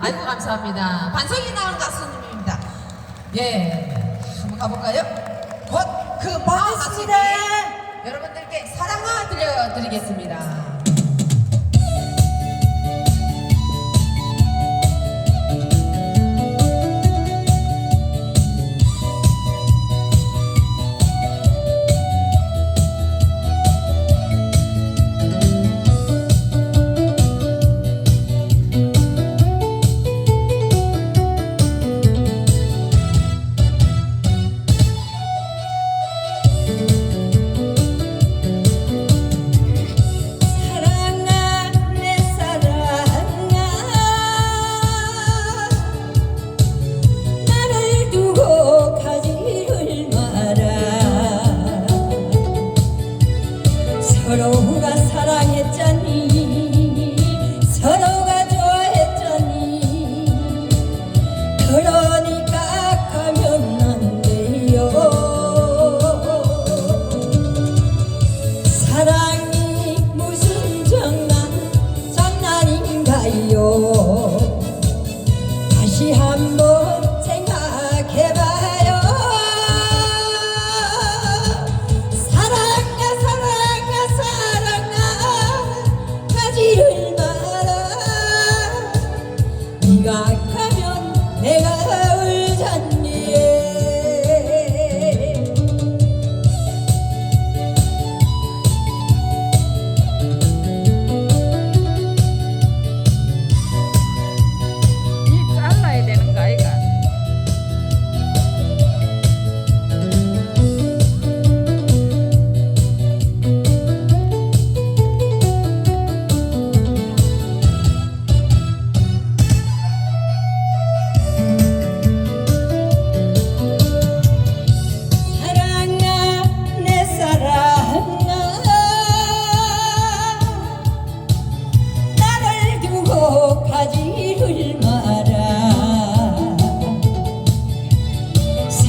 아이고 감사합니다. 반성이 나온 가수님입니다. 예, 한번 가볼까요? 곧그 반갑습니다. 여러분들께 사랑을 들려드리겠습니다.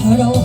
它让我